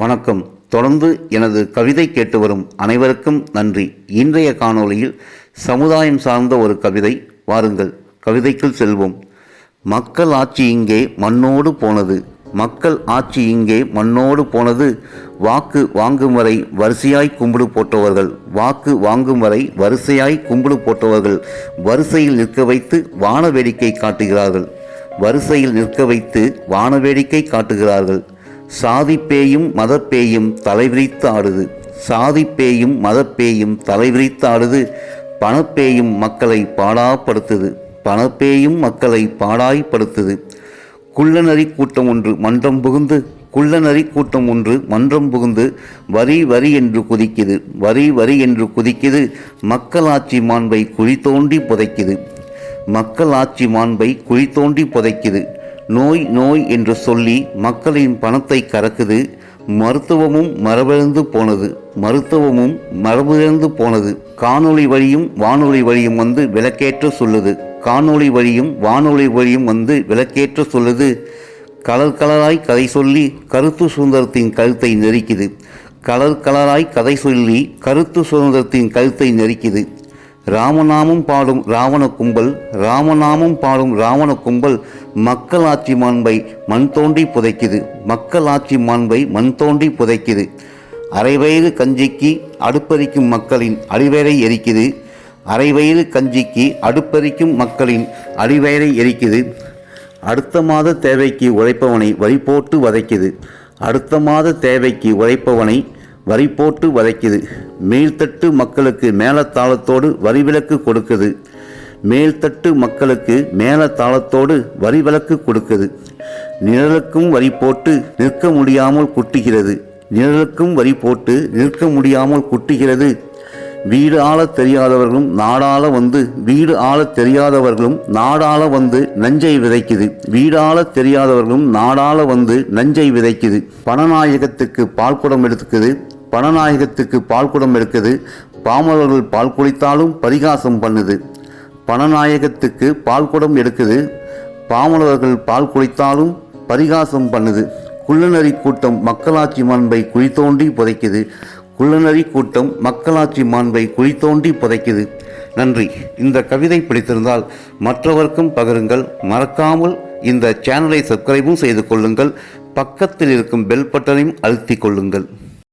வணக்கம். தொடர்ந்து எனது கவிதை கேட்டு வரும் அனைவருக்கும் நன்றி. இன்றைய காணொளியில் சமுதாயம் சார்ந்த ஒரு கவிதை. வாருங்கள் கவிதைக்குள் செல்வோம். மக்கள் ஆட்சி இங்கே மண்ணோடு போனது. மக்கள் ஆட்சி இங்கே மண்ணோடு போனது. வாக்கு வாங்கும் வரை வரிசையாய் கும்பிடு போட்டவர்கள். வாக்கு வாங்கும் வரை வரிசையாய் கும்பிடு போட்டவர்கள். வரிசையில் நிற்க வைத்து வான வேடிக்கை காட்டுகிறார்கள். வரிசையில் நிற்க வைத்து வான வேடிக்கை காட்டுகிறார்கள். சாதிப்பேயும் மதப்பேயும் தலைவிரித்து ஆடுது சாதி பேயும் மதப்பேயும் தலைவிரித்து ஆடுது பணப்பேயும் மக்களை பாடாப்படுத்துது. பணப்பேயும் மக்களை பாடாய்ப்படுத்துது. குள்ளநரி கூட்டம் ஒன்று மன்றம் புகுந்து குள்ளநரி கூட்டம் ஒன்று மன்றம் புகுந்து வரி வரி என்று குதிக்குது. வரி வரி என்று குதிக்குது. மக்களாட்சி மாண்பை குழி தோண்டி புதைக்குது. மக்கள் ஆட்சி மாண்பை குழி தோண்டி புதைக்குது. நோய் நோய் என்று சொல்லி மக்களின் பணத்தை கறக்குது மருத்துவமும் மரபிழந்து போனது மருத்துவமும் மரபிழந்து போனது. காணொளி வழியும் வானொலி வழியும் வந்து விளக்கேற்ற சொல்லுது. காணொளி வழியும் வானொலி வழியும் வந்து விளக்கேற்ற சொல்லுது. கலர் கலராய் கதை சொல்லி கருத்து சுதந்திரத்தின் கழுத்தை நெரிக்குது. கலர் கலராய் கதை சொல்லி கருத்து சுதந்திரத்தின் கழுத்தை நெரிக்குது. ராமநாமம் பாடும் ராவண கும்பல் ராமநாமம் பாடும் ராவண கும்பல் மக்களாட்சி மாண்பை மண் தோண்டி புதைக்குது. மக்கள் ஆட்சி மாண்பை மண் தோண்டி புதைக்குது. அரைவயது கஞ்சிக்கு அடுப்பறிக்கும் மக்களின் அடிவேரை எரிக்குது. அரைவயது கஞ்சிக்கு அடுப்பறிக்கும் மக்களின் அடிவேரை எரிக்குது. அடுத்த மாத தேவைக்கு உழைப்பவனை வழிபோட்டு வதைக்குது. அடுத்த மாத தேவைக்கு உழைப்பவனை வரி போட்டு வதைக்குது. மேல்தட்டு மக்களுக்கு மேலத்தாளத்தோடு வரி விலக்கு கொடுக்குது. மேல்தட்டு மக்களுக்கு மேலத்தாளத்தோடு வரி விலக்கு கொடுக்குது. நிழலுக்கும் வரி போட்டு நிற்க முடியாமல் குட்டுகிறது. நிழலுக்கும் வரி போட்டு நிற்க முடியாமல் குட்டுகிறது. வீடு ஆள தெரியாதவர்களும் நாடாள வந்து வீடு ஆள தெரியாதவர்களும் நாடாள வந்து நஞ்சை விதைக்குது. வீடு தெரியாதவர்களும் நாடாள வந்து நஞ்சை விதைக்குது. பணநாயகத்துக்கு பால் குடம் எடுத்துக்குது. பணநாயகத்துக்கு பால் குடம் எடுக்குது பாமரர்கள் பால் குளித்தாலும் பரிகாசம் பண்ணுது. பணநாயகத்துக்கு பால் குடம் எடுக்குது பாமரர்கள் பால் குளித்தாலும் பரிகாசம் பண்ணுது. குள்ளநரி கூட்டம் மக்களாட்சி மாண்பை குழி தோண்டி புதைக்குது. குள்ளநரி கூட்டம் மக்களாட்சி மாண்பை குழி தோண்டி புதைக்குது. நன்றி. இந்த கவிதை பிடித்திருந்தால் மற்றவர்க்கும் பகிருங்கள். மறக்காமல் இந்த சேனலை சப்ஸ்கிரைபும் செய்து கொள்ளுங்கள். பக்கத்தில் இருக்கும் பெல் பட்டனையும் அழுத்திக் கொள்ளுங்கள்.